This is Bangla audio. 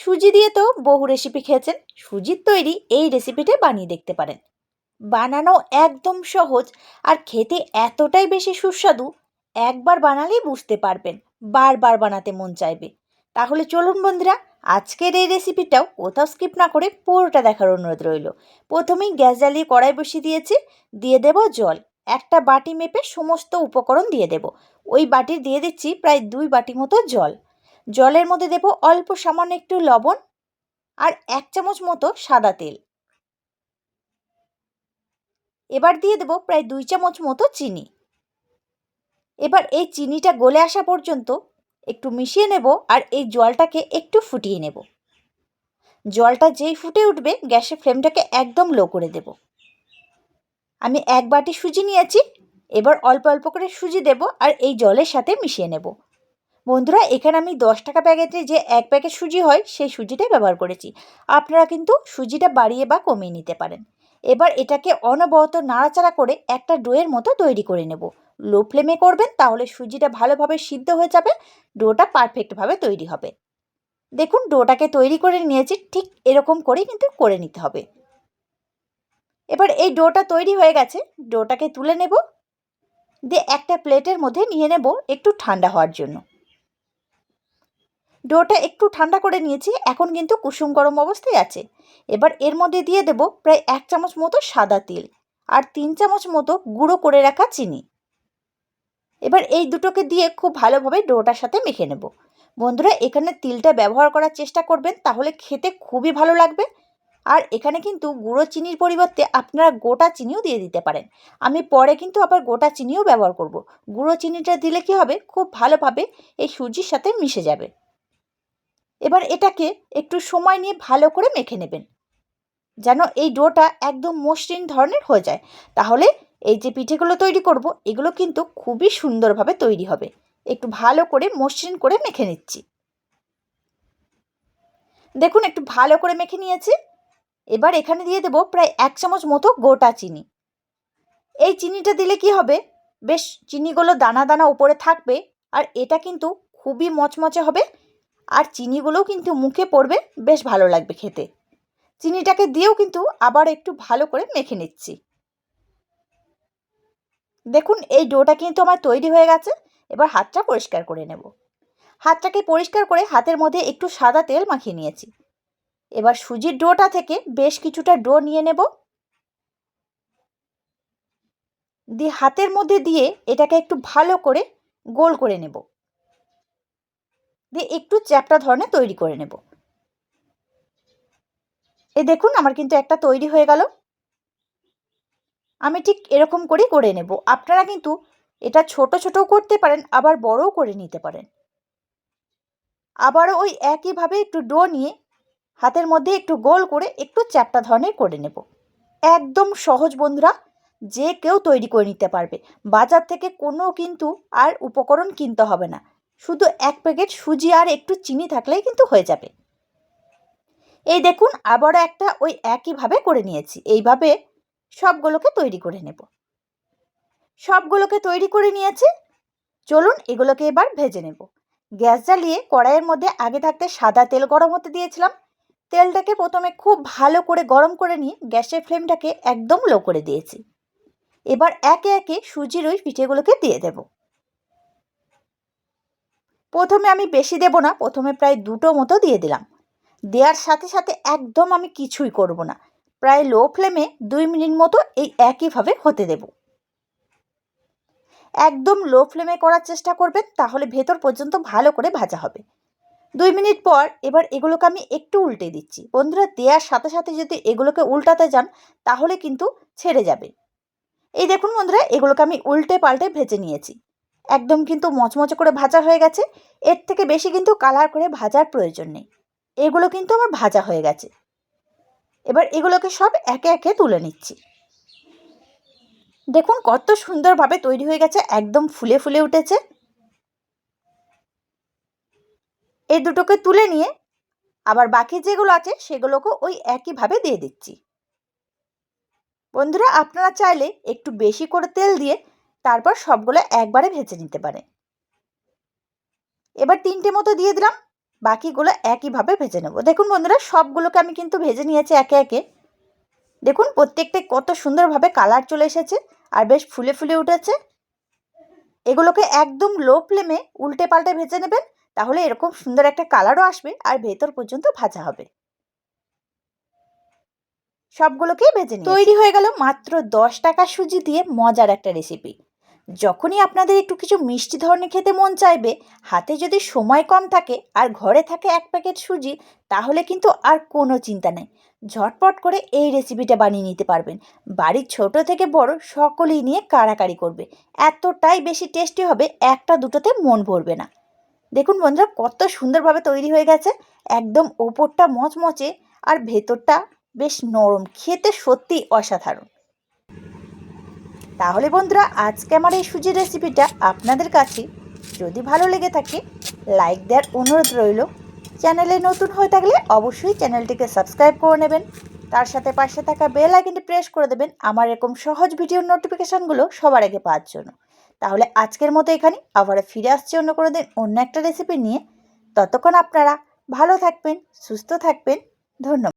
সুজি দিয়ে তো বহু রেসিপি খেয়েছেন। সুজির তৈরি এই রেসিপিটা বানিয়ে দেখতে পারেন। বানানো একদম সহজ আর খেতে এতটাই বেশি সুস্বাদু, একবার বানালেই বুঝতে পারবেন, বারবার বানাতে মন চাইবে। তাহলে চলুন বন্ধুরা, আজকের এই রেসিপিটাও কোথাও স্কিপ না করে পুরোটা দেখার অনুরোধ রইল। প্রথমেই গ্যাস জ্বালিয়ে কড়াই বসিয়ে দিয়েছি, দিয়ে দেব জল। একটা বাটি মেপে সমস্ত উপকরণ দিয়ে দেব। ওই বাটি দিয়ে দিচ্ছি প্রায় দুই বাটি মতো জল। জলের মধ্যে দেব অল্প সামান্য একটু লবণ আর এক চামচ মতো সাদা তেল। এবার দিয়ে দেব প্রায় দুই চামচ মতো চিনি। এবার এই চিনিটা গলে আসা পর্যন্ত একটু মিশিয়ে নেব আর এই জলটাকে একটু ফুটিয়ে নেব। জলটা যেই ফুটে উঠবে গ্যাসের ফ্লেমটাকে একদম লো করে দেব। আমি এক বাটি সুজি নিয়েছি, এবার অল্প অল্প করে সুজি দেব আর এই জলের সাথে মিশিয়ে নেব। বন্ধুরা, এখানে আমি দশ টাকা প্যাকেটে যে এক প্যাকেট সুজি হয়, সেই সুজিটাই ব্যবহার করেছি। আপনারা কিন্তু সুজিটা বাড়িয়ে বা কমিয়ে নিতে পারেন। এবার এটাকে অনবরত নাড়াচাড়া করে একটা ডোয়ের মতো তৈরি করে নেব। লো ফ্লেমে করবেন, তাহলে সুজিটা ভালোভাবে সিদ্ধ হয়ে যাবে, ডোটা পারফেক্টভাবে তৈরি হবে। দেখুন, ডোটাকে তৈরি করে নিয়েছি, ঠিক এরকম করেই কিন্তু করে নিতে হবে। এবার এই ডোটা তৈরি হয়ে গেছে, ডোটাকে তুলে নেব। দিয়ে একটা প্লেটের মধ্যে নিয়ে নেব একটু ঠান্ডা হওয়ার জন্য। ডোটা একটু ঠান্ডা করে নিয়েছি, এখন কিন্তু কুসুম গরম অবস্থায় আছে। এবার এর মধ্যে দিয়ে দেব প্রায় এক চামচ মতো সাদা তিল আর তিন চামচ মতো গুঁড়ো করে রাখা চিনি। এবার এই দুটোকে দিয়ে খুব ভালোভাবে ডোটার সাথে মেখে নেব। বন্ধুরা, এখানে তিলটা ব্যবহার করার চেষ্টা করবেন, তাহলে খেতে খুবই ভালো লাগবে। আর এখানে কিন্তু গুঁড়ো চিনির পরিবর্তে আপনারা গোটা চিনিও দিয়ে দিতে পারেন। আমি পরে কিন্তু আবার গোটা চিনিও ব্যবহার করব। গুঁড়ো চিনিটা দিলে কি হবে? খুব ভালোভাবে এই সুজির সাথে মিশে যাবে। এবার এটাকে একটু সময় নিয়ে ভালো করে মেখে নেবেন। যেন এই ডোটা একদম মসৃণ ধরনের হয়ে যায়। তাহলে এই যে পিঠেগুলো তৈরি করব, এগুলো কিন্তু খুবই সুন্দরভাবে তৈরি হবে। একটু ভালো করে মসৃণ করে মেখে নিচ্ছি। দেখুন, একটু ভালো করে মেখে নিয়েছি। এবার এখানে দিয়ে দেবো প্রায় এক চামচ মতো গোটা চিনি। এই চিনিটা দিলে কি হবে? বেশ, চিনিগুলো দানা দানা উপরে থাকবে। আর এটা কিন্তু খুবই মচমচে হবে। আর চিনিগুলোও কিন্তু মুখে পড়বে, বেশ ভালো লাগবে খেতে। চিনিটাকে দিয়েও কিন্তু আবার একটু ভালো করে মেখে নিচ্ছি। দেখুন, এই ডোটা কিন্তু আমার তৈরি হয়ে গেছে, এবার হাতটা পরিষ্কার করে নেব। হাতটাকে পরিষ্কার করে হাতের মধ্যে একটু সাদা তেল মাখিয়ে নিয়েছি। এবার সুজির ডোটা থেকে বেশ কিছুটা ডো নিয়ে নেব। দিয়ে হাতের মধ্যে দিয়ে এটাকে একটু ভালো করে গোল করে নেব। দিয়ে একটু চ্যাপটা ধরনের তৈরি করে নেব। এ দেখুন, আমার কিন্তু একটা তৈরি হয়ে গেল। আমি ঠিক এরকম করেই করে নেব। আপনারা কিন্তু এটা ছোট ছোটও করতে পারেন, আবার বড়ও করে নিতে পারেন। আবারও ওই একইভাবে একটু ডো নিয়ে হাতের মধ্যে একটু গোল করে একটু চ্যাপটা ধরনের করে নেব। একদম সহজ বন্ধুরা, যে কেউ তৈরি করে নিতে পারবে। বাজার থেকে কোনো কিন্তু আর উপকরণ কিনতে হবে না। শুধু এক প্যাকেট সুজি আর একটু চিনি থাকলেই কিন্তু হয়ে যাবে। এই দেখুন, আবারও একটা ওই একইভাবে করে নিয়েছি। এইভাবে সবগুলোকে তৈরি করে নেব। সবগুলোকে তৈরি করে নিয়েছি। চলুন এগুলোকে এবার ভেজে নেব। গ্যাস জ্বালিয়ে কড়াইয়ের মধ্যে আগে থাকতে সাদা তেল গরম হতে দিয়েছিলাম। তেলটাকে প্রথমে খুব ভালো করে গরম করে নিয়ে গ্যাসের ফ্লেমটাকে একদম লো করে দিয়েছি। এবার একে একে সুজির ওই পিঠেগুলোকে দিয়ে দেব। প্রথমে আমি বেশি দেব না, প্রথমে প্রায় দুটো মতো দিয়ে দিলাম। দেওয়ার সাথে সাথে একদম আমি কিছুই করব না। প্রায় লো ফ্লেমে দুই মিনিট মতো এই একইভাবে হতে দেব। একদম লো ফ্লেমে করার চেষ্টা করবেন, তাহলে ভেতর পর্যন্ত ভালো করে ভাজা হবে। দুই মিনিট পর এবার এগুলোকে আমি একটু উল্টে দিচ্ছি। বন্ধুরা, দেওয়ার সাথে সাথে যদি এগুলোকে উল্টাতে যান, তাহলে কিন্তু ছেড়ে যাবে। এই দেখুন বন্ধুরা, এগুলোকে আমি উল্টে পাল্টে ভেজে নিয়েছি। একদম কিন্তু মচমচে করে ভাজা হয়ে গেছে। এর থেকে বেশি কিন্তু কালার করে ভাজার প্রয়োজন নেই। এগুলো কিন্তু আমার ভাজা হয়ে গেছে। এবার এগুলোকে সব একে একে তুলে নিচ্ছি। দেখুন কত সুন্দরভাবে তৈরি হয়ে গেছে, একদম ফুলে ফুলে উঠেছে। এই দুটোকে তুলে নিয়ে আবার বাকি যেগুলো আছে সেগুলোকে ওই একইভাবে দিয়ে দিচ্ছি। বন্ধুরা, আপনারা চাইলে একটু বেশি করে তেল দিয়ে তারপর সবগুলো একবারে ভেজে নিতে পারে। এবার তিনটে মতো দিয়ে দিলাম, বাকিগুলো একইভাবে ভেজে নেব। দেখুন বন্ধুরা, সবগুলোকে আমি কিন্তু ভেজে নিয়েছি একে একে। দেখুন প্রত্যেকটাই কত সুন্দরভাবে কালার চলে এসেছে আর বেশ ফুলে ফুলে উঠেছে। এগুলোকে একদম লো ফ্লেমে উল্টে পাল্টে ভেজে নেবেন, তাহলে এরকম সুন্দর একটা কালারও আসবে আর ভেতর পর্যন্ত ভাজা হবে। সবগুলোকেই ভেজে তৈরি হয়ে গেল মাত্র দশ টাকা সুজি দিয়ে মজার একটা রেসিপি যখনই আপনাদের একটু কিছু মিষ্টি ধরনের খেতে মন চাইবে, হাতে যদি সময় কম থাকে আর ঘরে থাকে এক প্যাকেট সুজি, তাহলে কিন্তু আর কোনো চিন্তা নেই। ঝটপট করে এই রেসিপিটা বানিয়ে নিতে পারবেন। বাড়ির ছোট থেকে বড় সকলেই নিয়ে কাড়াকাড়ি করবে। এতটাই বেশি টেস্টি হবে, একটা দুটোতে মন ভরবে না। দেখুন বন্ধুরা, কত সুন্দরভাবে তৈরি হয়ে গেছে। একদম ওপরটা মচমচে আর ভেতরটা বেশ নরম। খেতে সত্যি অসাধারণ। তাহলে বন্ধুরা, আজকে আমার এই সুজির রেসিপিটা আপনাদের কাছে যদি ভালো লেগে থাকে লাইক দেওয়ার অনুরোধ রইল। চ্যানেলে নতুন হয়ে থাকলে অবশ্যই চ্যানেলটিকে সাবস্ক্রাইব করে নেবেন। তার সাথে পাশে থাকা বেল আইকনটি প্রেস করে দেবেন আমার এরকম সহজ ভিডিওর নোটিফিকেশানগুলো সবার আগে পাওয়ার জন্য। তাহলে আজকের মতো এখানে আবার ফিরে আসছি অন্য কোনো দিন অন্য একটা রেসিপি নিয়ে। ততক্ষণ আপনারা ভালো থাকবেন, সুস্থ থাকবেন। ধন্যবাদ।